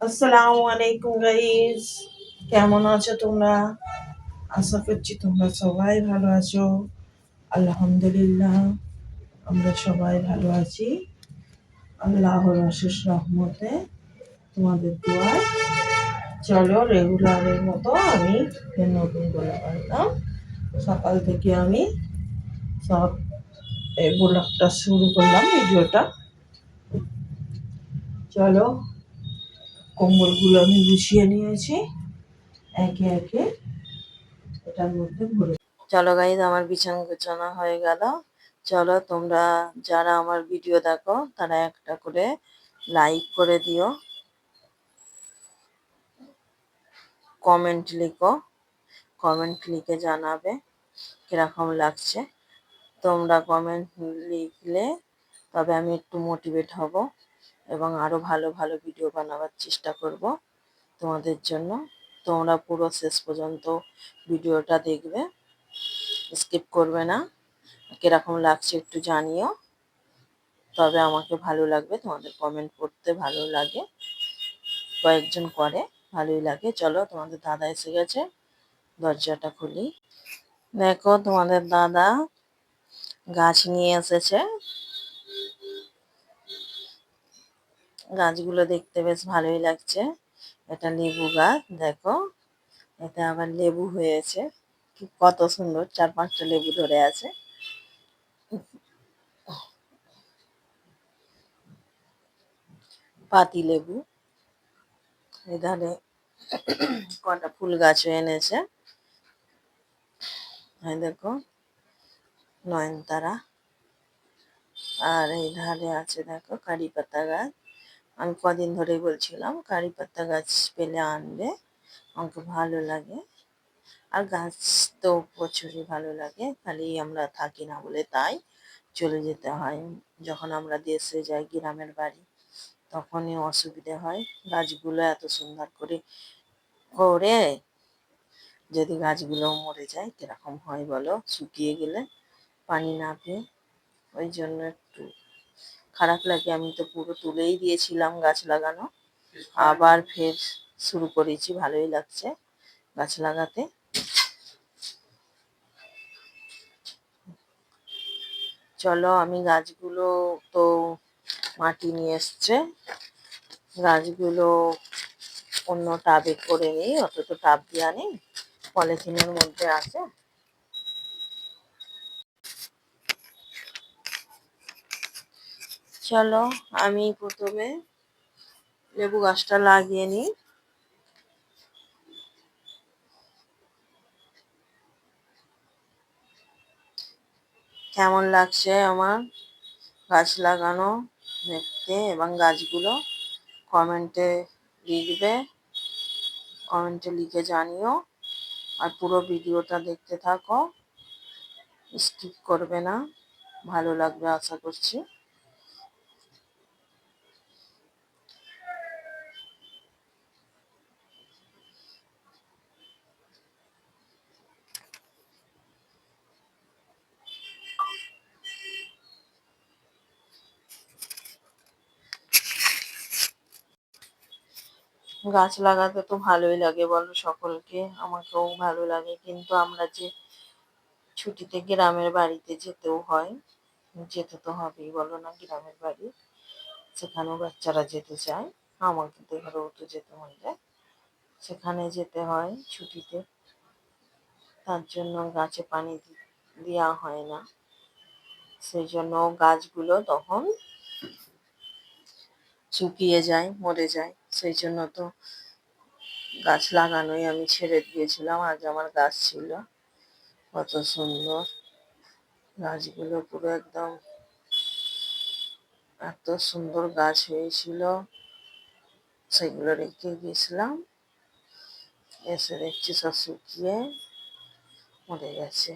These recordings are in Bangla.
আসসালামু আলাইকুম গাইস কেমন আছো তোমরা? আশা করছি তোমরা সবাই ভালো আছো। আলহামদুলিল্লাহ, আমরা সবাই ভালো আছি। আল্লাহর অশেষ রহমতে তোমাদের দোয়ায়। চলো রেগুলারের মতো আমি নতুন করে পারলাম সকাল থেকে আমি সব এই ব্লগটা শুরু করলাম ভিডিওটা। চলো কম্বলগুলো আমি গুছিয়ে নিয়েছি। একে একে এটার মধ্যে ভরে চলো গাইজ আমার বিছানা গোছানো হয়ে গেল। চলো তোমরা যারা আমার ভিডিও দেখো, তারা একটা করে লাইক করে দিও। কমেন্ট লিখো। কমেন্ট লিখে জানাবে কীরকম লাগছে। তোমরা কমেন্ট লিখলে তবে আমি একটু মোটিভেট হব। এবং আরও ভালো ভালো ভিডিও বানাবার চেষ্টা করব তোমাদের জন্য। তোমরা পুরো শেষ পর্যন্ত ভিডিওটা দেখবে। স্কিপ করবে না। কীরকম লাগছে একটু জানিও। তবে আমাকে ভালো লাগবে, তোমাদের কমেন্ট পড়তে ভালো লাগে। কয়েকজন করে, ভালোই লাগে। চলো, তোমাদের দাদা এসে গেছে। দরজাটা খুলি। দেখো, তোমাদের দাদা গাছ নিয়ে এসেছে। গাছগুলো দেখতে বেশ ভালোই লাগছে। এটা লেবু গাছ, দেখো। এতে আবার লেবু হয়েছে। কত সুন্দর, চার পাঁচটা লেবু ধরে আছে। পাতি লেবু। এধারে কটা ফুল গাছও এনেছে। দেখো, নয়নতারা। আর এই ধারে আছে, দেখো কারি পাতা গাছ। আমি কদিন ধরেই বলছিলাম, কারি পাতা গাছ পেলে আনবে, আমাকে ভালো লাগে। আর গাছ তো প্রচুরই ভালো লাগে, খালি আমরা থাকি না বলে তাই চলে যেতে হয়। যখন আমরা দেশে যাই, গ্রামের বাড়ি, তখনই অসুবিধে হয়। গাছগুলো এত সুন্দর করে করে যদি গাছগুলো মরে যায়, কীরকম হয় বলো? শুকিয়ে গেলে পানি না পেয়ে ওই জন্য একটু খারাপ লাগে, আমি তো পুরো তুলেই দিয়েছিলাম গাছ লাগানো। আবার ফের শুরু করেছি, ভালোই লাগছে গাছ লাগাতে। চলো, আমি গাছগুলো তো মাটি নিয়ে এসছে। গাছগুলো অন্য টাবে করে নিই, অত তো টাব দেওয়া নেই, পলিথিনের মধ্যে আছে। চলো, আমি প্রথমে লেবু গাছটা লাগিয়ে নিই। কেমন লাগছে আমার গাছ লাগানো দেখতে এবং গাছগুলো কমেন্টে লিখবে, কমেন্টে লিখে জানিও। আর পুরো ভিডিওটা দেখতে থাকো, স্কিপ করবে না, ভালো লাগবে আশা করছি। গাছ লাগাতে তো ভালোই লাগে বলো সকলকে, আমাকেও ভালো লাগে। কিন্তু আমরা যে ছুটিতে গ্রামের বাড়িতে যেতেও হয়, যেতে তো হবেই বলো না গ্রামের বাড়ি। সেখানেও বাচ্চারা যেতে চায়, আমাকে তো ঘরেও তো যেতে মন যায়। সেখানে যেতে হয় ছুটিতে, তার জন্য গাছে পানি দেওয়া হয় না। সেই জন্য গাছগুলো তখন শুকিয়ে যায়, মরে যায়। সেই জন্য তো গাছ লাগানোই আমি ছেড়ে দিয়েছিলাম আজ আমার গাছ ছিল। কত সুন্দর। গাছগুলো পুরো একদম এত সুন্দর গাছ হয়েছিল। সেগুলো রেখে গেছিলাম। এসে দেখছি সব শুকিয়ে মরে গেছে।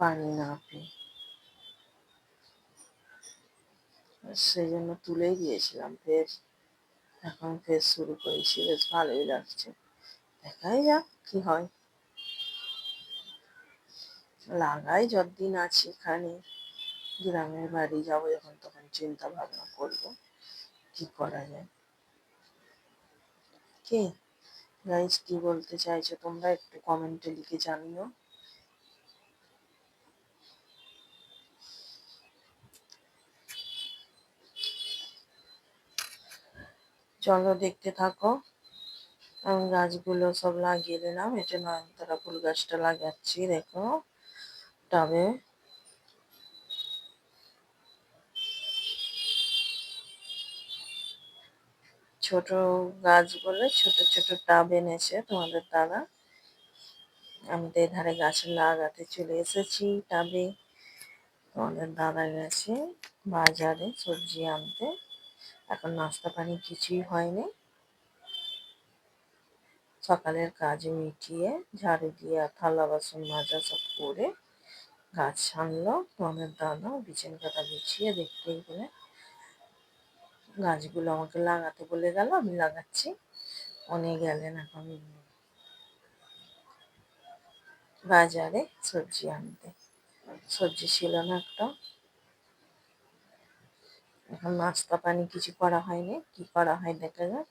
পানি না পেয়ে। সেই জন্য তুলেই দিয়েছিলাম ফের এখন ফের শুরু করেছি বেশ ভালোই লাগছে দেখাই যাক কি হয় লাগাই যতদিন আছি এখানে গ্রামের বাড়ি যাব যখন তখন চিন্তা ভাবনা করব কি করা যায় কি গাইস কি বলতে চাইছো তোমরা একটু কমেন্টে লিখে জানিও চলো দেখতে থাকো। আমি গাছগুলো সব লাগিয়ে দিলাম এটা নয়নতারা ফুল গাছটা লাগাচ্ছি, দেখো। টবে ছোট গাছ বলে ছোট ছোট টাব এনেছে তোমাদের দাদা আমি তো এধারে গাছ লাগাতে চলে এসেছি টাবে তোমাদের দাদা গেছে বাজারে সবজি আনতে। এখন নাস্তা পানি কিছুই হয়নি। সকালের কাজ মিটিয়ে ঝাড়ু দিয়ে থালা বাসন মাজা সব করে গাছ আনলো তোমাদের দাদা বিছান কাটা বিছিয়ে দেখতেই পেলে। গাছগুলো আমাকে লাগাতে বলে গেল, আমি লাগাচ্ছি। অনেক গেলেন এখন বাজারে সবজি আনতে। সবজি ছিল না একটা। এখন নাস্তা পানি কিছু করা হয়নি কি করা হয় দেখা যাক।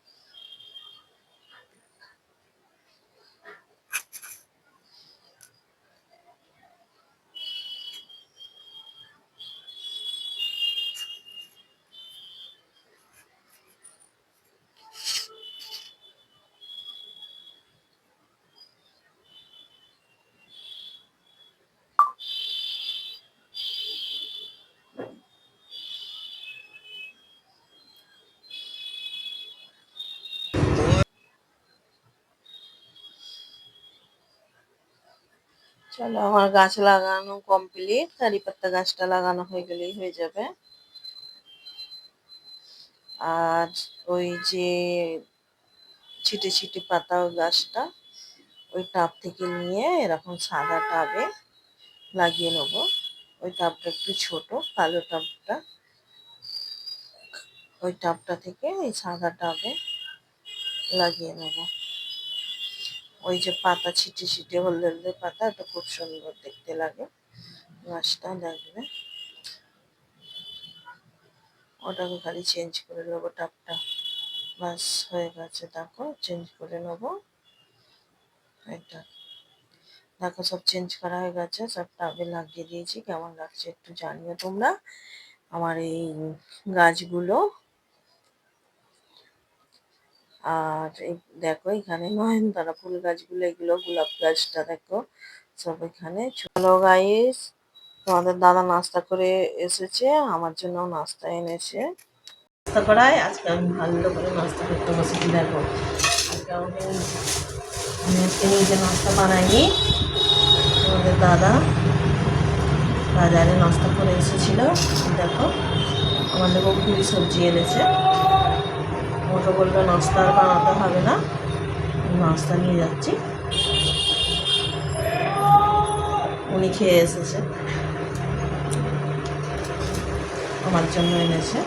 চলো, আমার গাছ লাগানো কমপ্লিট কারি পাত্তা গাছটা লাগানো হয়ে গেলেই হয়ে যাবে। আর ওই যে ছিটে ছিটে পাতা গাছটা, ওই টাব থেকে নিয়ে এরকম সাদা টাবে লাগিয়ে নেব। ওই টাবটা একটু ছোট, কালো টাবটা। ওই টাবটা থেকে এই সাদা টাবে লাগিয়ে নেব। ওই যে পাতা ছিটে ছিটে হলদে হলদে পাতা, এটা খুব সুন্দর দেখতে লাগে। গাছটা দেখবে। ওটাকে খালি চেঞ্জ করে নেব, টাপটা। বাস, হয়ে গেছে, দেখো চেঞ্জ করে নেব। এটা। দেখো, সব চেঞ্জ করা হয়ে গেছে সব টাবে লাগিয়ে দিয়েছি। কেমন লাগছে একটু জানিও তোমরা। আমার এই গাছগুলো আর এই দেখো এখানে নয়নতারা ফুল গাছগুলো, এগুলো গোলাপ গাছটা দেখো, সব এখানে। চলো গাইস তোমাদের দাদা নাস্তা করে এসেছে, আমার জন্য নাস্তা এনেছে। নাস্তা করায়, আজকে আমি ভালো করে নাস্তা করতে বসেছি, দেখো। আজকে আমি আজকে নিজে নাস্তা বানাইনি, তোমাদের দাদা বাজারে নাস্তা করে এসেছিল, দেখো। আমাদের পুরি সবজি এনেছে। মোটো বলল নাস্তা আর বানাতে হবে না। নাস্তা নিয়ে যাচ্ছি। উনি খেয়ে এসেছে। আমার জন্য এনেছে।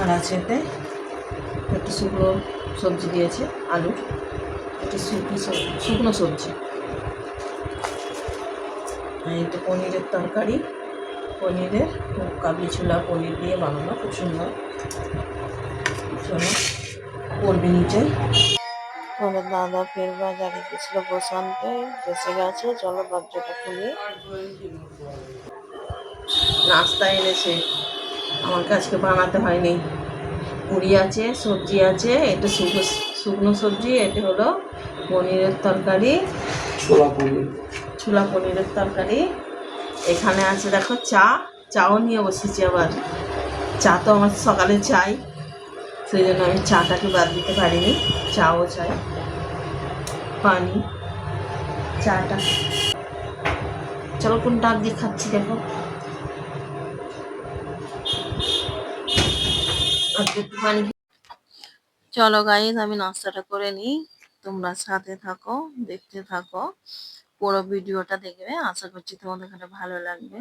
আর আছে এতে একটু শুকনো সবজি দিয়েছে আলুর একটু শুকনো শুকনো সবজি। এই তো পনিরের তরকারি। পনিরের কাবলি ছোলা পনির দিয়ে বানানো, খুব সুন্দর। চলো করবে নিচে আমাদের দাদা ফের বাজারে গেছিল বসানতে বসে গেছে চলো দরজাটা খুলে। নাস্তা এনেছে। আমার কাছকে বানাতে হয়নি। পুরি আছে সবজি আছে এটা শুকনো শুকনো সবজি এটা হলো পনিরের তরকারি। ছোলা পনির। ছোলা পনিরের তরকারি। এখানে আছে দেখো চা চাও নিয়ে বসেছি আবার। চা তো আমার সকালে চাই। সেই জন্য আমি চাটাকে বাদ দিতে পারিনি, চাও চাই, পানি, চাটা। চলো কোন ডাক দিয়ে খাচ্ছি দেখো। পানি চলো গাইজ আমি নাস্তাটা করে নিই। তোমরা সাথে থাকো, দেখতে থাকো। পুরো ভিডিওটা দেখবে। আশা করছি তোমাদের কাছে ভালো লাগবে।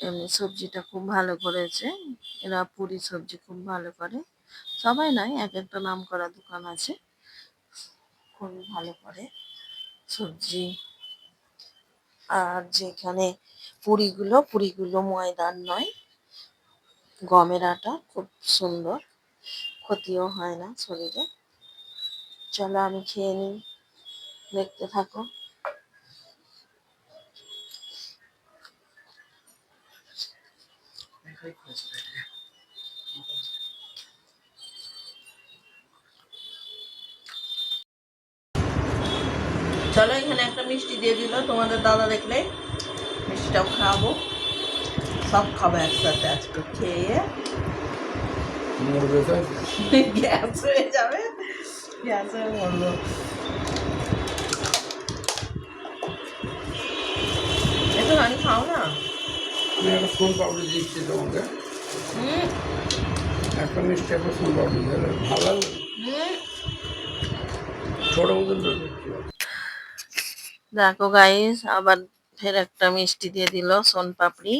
এমনি সবজিটা খুব ভালো করেছে। এরা পুরি সবজি খুব ভালো করে। সবাই নয়, এক একটা নাম করা দোকান আছে। খুবই ভালো করে সবজি। আর যেখানে পুরিগুলো পুরিগুলো ময়দার নয়। গমের আটা খুব সুন্দর। ক্ষতিও হয় না শরীরে। চলো আমি খেয়ে নিই। দেখতে থাকো। চলো এখানে একটা মিষ্টি দিয়ে দিল। তোমাদের দাদা দেখলে মিষ্টিটাও খাব। সব খাব একসাথে আজকে। খেয়ে গ্যাস হয়ে যাবে। গ্যাস হয়ে মরলো একটু হানি খাও না। আমি একটা সোন পাপড়ি দিচ্ছি তোমাকে। একটা মিষ্টি একটা পাপড়ি দিলে ভালো লাগবে ছোটো মতন দেখো গাইস আবার ফের একটা মিষ্টি দিয়ে দিল সোন পাপড়ি।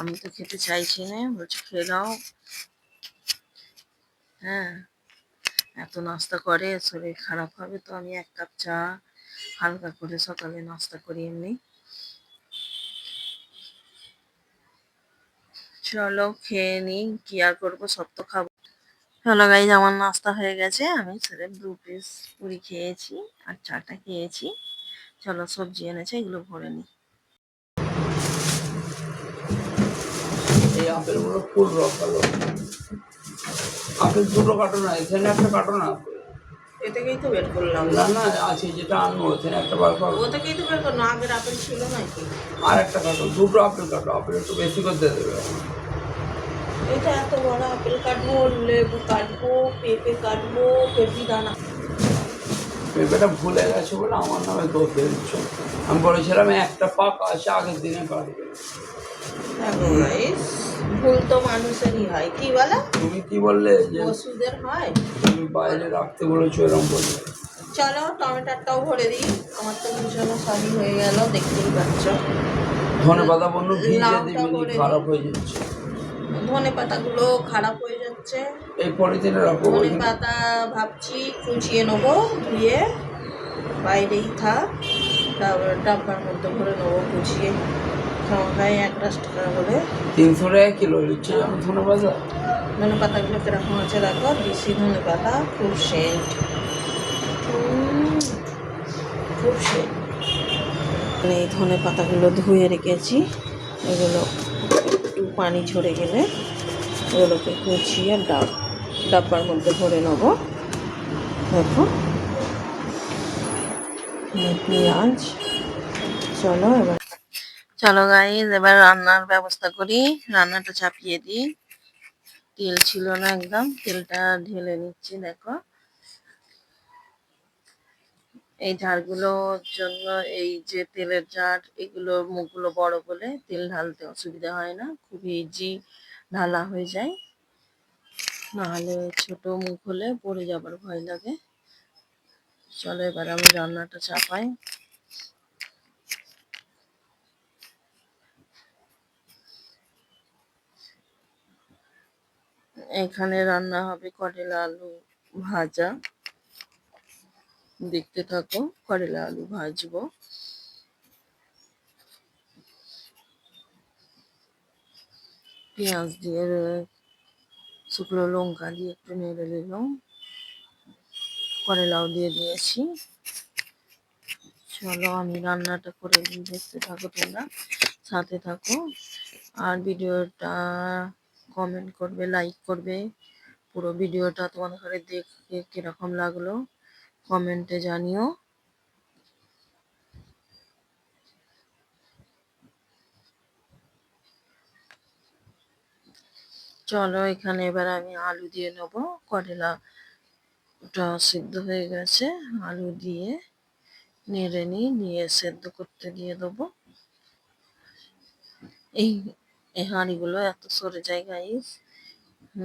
আমি তো খেতে চাইছি না বলছি খেয়ে নাও। হ্যাঁ এত নাস্তা করে শরীর খারাপ হবে তো আমি এক কাপ চা হালকা করে সকালে নাস্তা করি এমনি। চলো খেয়ে নিই কি আর করব সব তো খাব। চলো গাইজ আমার নাস্তা হয়ে গেছে আমি সেরে দু পিস পুরি খেয়েছি আর চাটা খেয়েছি। চলো সবজি এনেছে এগুলো ভরে নিই। এই আপেলগুলো ফুল আপেল দুটো কাটো না এখানে একটা কাটো না? এ তো বের করলাম। না না আছে যেটা আনব একটা বার করো। তো বের করলাম আগের আপেল ছিল নাকি? আর একটা কাটো দুটো আপেল কাটো আপেল একটু বেশি করে দিয়ে দেবে। এটা এত বড় আপেল কাটবো লেবু কাটবো পেঁপে কাটবো পেঁপি দানা। পেঁপেটা ভুলে গেছে বলে আমার নামে দোষ দিচ্ছ আমি বলেছিলাম একটা পাক আছে আগের দিনে কাটবে গাইস ভুল তো মানুষেরই হয় কি বলা? তুমি কি বললে যে ওষুধের হয়। তুমি বাইরে রাখতে বলেছ এরকম বললে? চলো টমেটোটাও ভরে দিই। আমার তো বুঝানো সবই হয়ে গেল দেখতেই পাচ্ছ। ধনে পাতা বন্ধু ভিজে দিবি খারাপ হয়ে যাচ্ছে। ধনে পাতাগুলো খারাপ হয়ে যাচ্ছে। এই পলিথিনে রাখো ধনে পাতা ভাবছি কুচিয়ে নেব ধুয়ে বাইরেই থাক তারপরে ডাব্বার মধ্যে ভরে নেব কুচিয়ে এক দশ টাকা করে। তিনশো টাকা কিলো দিচ্ছে আমি ধনে পাতা। ধনে পাতাগুলো কীরকম আছে দেখো দেশি ধনে পাতা খুব সেন্ট। খুব সেন্ট। এই ধনে পাতাগুলো ধুয়ে রেখেছি এগুলো পানি ঝরে গেলে এগুলোকে কুচিয়ে ডাব, ডাব্বার মধ্যে ভরে নেব। দেখো। পেঁয়াজ। চলো এবার। চলো গাইজ এবার রান্নার ব্যবস্থা করি। রান্নাটা চাপিয়ে দিই। তেল ছিল না একদম, তেলটা ঢেলে নিচ্ছি, দেখো। এই ঝাড়গুলোর জন্য এই যে তেলের ঝাড়, এগুলো মুখগুলো বড় বলে তেল ঢালতে অসুবিধা হয় না, খুব ইজি ঢালা হয়ে যায়। নাহলে ছোট মুখ হলে পড়ে যাবার ভয় লাগে। চলো এবার আমি রান্নাটা চাপাই। এখানে রান্না হবে করলা আলু ভাজা। দেখতে থাকো, করলা আলু ভাজবো। পেঁয়াজ দিয়ে শুকনো লঙ্কা দিয়ে একটু নেড়ে নিলাম করেলাও দিয়ে দিয়েছি। চলো, আমি রান্নাটা করে দেখতে থাকো তোমরা, সাথে থাকো। আর ভিডিওটা কমেন্ট করবে লাইক করবে। পুরো ভিডিওটা তোমাদের দেখে কীরকম লাগল? কমেন্টে জানিও। চলো, এখানে এবার আমি আলু দিয়ে নেব। করলাটা সিদ্ধ হয়ে গেছে, আলু দিয়ে নেড়ে নিই নিয়ে সেদ্ধ করতে দিয়ে দেবো। এই এই হাঁড়িগুলো এত সরে যায় গাইস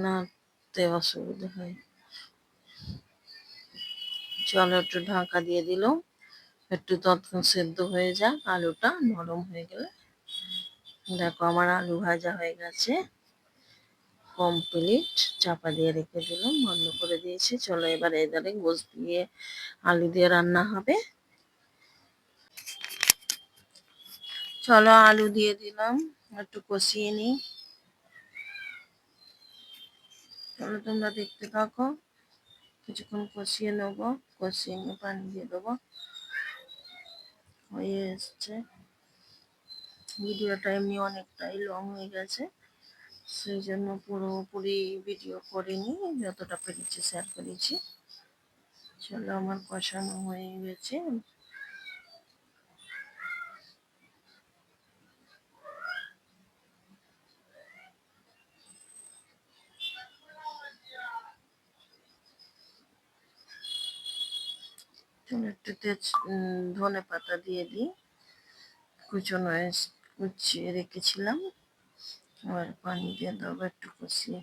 নাড়তে অসুবিধা হয়। চলো একটু ঢাকা দিয়ে দিলাম একটু তৎক্ষণ সেদ্ধ হয়ে যাক, আলুটা নরম হয়ে গেলে। দেখো আমার আলু ভাজা হয়ে গেছে। কমপ্লিট। চাপা দিয়ে রেখে দিলাম, বন্ধ করে দিয়েছি। চলো এবার এদারে গোস দিয়ে আলু দিয়ে রান্না হবে। চলো আলু দিয়ে দিলাম, একটু কষিয়ে নিই। চলো তোমরা দেখতে থাকো, কিছুক্ষণ কষিয়ে নেব। কষিয়ে পানি দিয়ে দেবো হয়ে এসছে ভিডিওটা এমনি অনেকটাই লং হয়ে গেছে সেই জন্য পুরোপুরি ভিডিও করিনি যতটা পেরেছি শেয়ার করেছি চলো আমার কষানো হয়ে গেছে চলো একটু তেজ ধনে পাতা দিয়ে দিই। কুচনো কুচিয়ে রেখেছিলাম। আর পানি দিয়ে দেবো একটু কষিয়ে।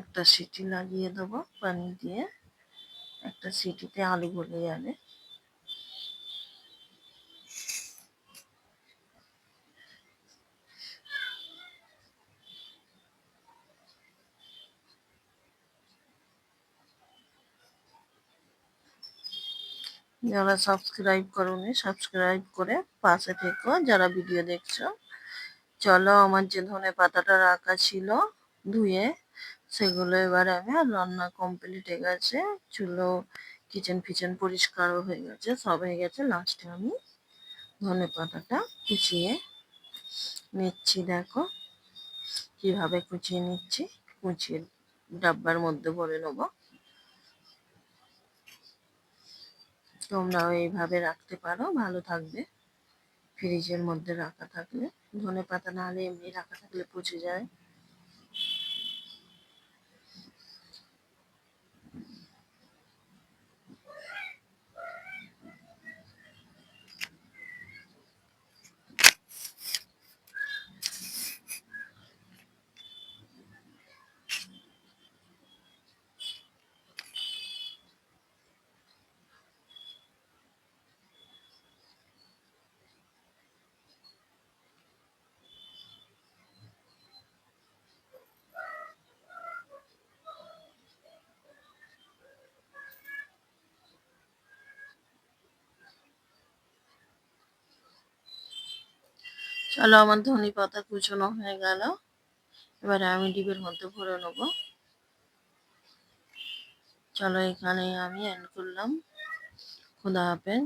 একটা সিটি লাগিয়ে দেবো পানি দিয়ে। একটা সিটিতে আলু গলে যাবে। যারা সাবস্ক্রাইব করোনি সাবস্ক্রাইব করে পাশে থেকো যারা ভিডিও দেখছ। চলো আমার যে ধনে পাতাটা রাখা ছিল ধুয়ে, সেগুলো এবার আমি রান্না কমপ্লিট হয়ে গেছে। চুলো কিচেন ফিচেন পরিষ্কারও হয়ে গেছে, সব হয়ে গেছে। লাস্টে আমি ধনে পাতাটা কুচিয়ে নিচ্ছি, দেখো। কীভাবে কুচিয়ে নিচ্ছি? কুচিয়ে ডাব্বার মধ্যে ভরে নেব। তোমরাও এইভাবে রাখতে পারো, ভালো থাকবে। ফ্রিজের মধ্যে রাখা থাকলে ধনে পাতা না হলে এমনি রাখা থাকলে পচে যায়। চলো আমার ধনে পাতা কুচনো হয়ে গেল। এবার আমি ডিবের মধ্যে ভরে নেব। চলো এখানে আমি এন্ড করলাম। খুদা হাফেজ।